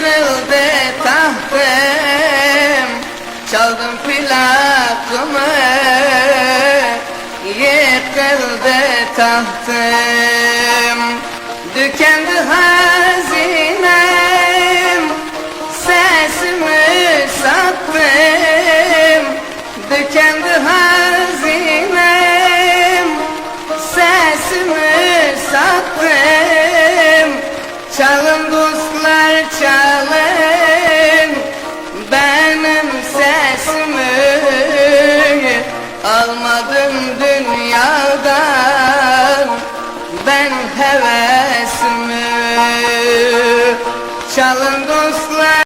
Yıkıldı tahtım Çaldım plakımı. Yıkıldı tahtım Dükendi hazinem. Sesimi sattım Dükendi hazinem. Sesimi sattım Çalın Almadım dünyadan ben hevesimi. Çalın dostlar.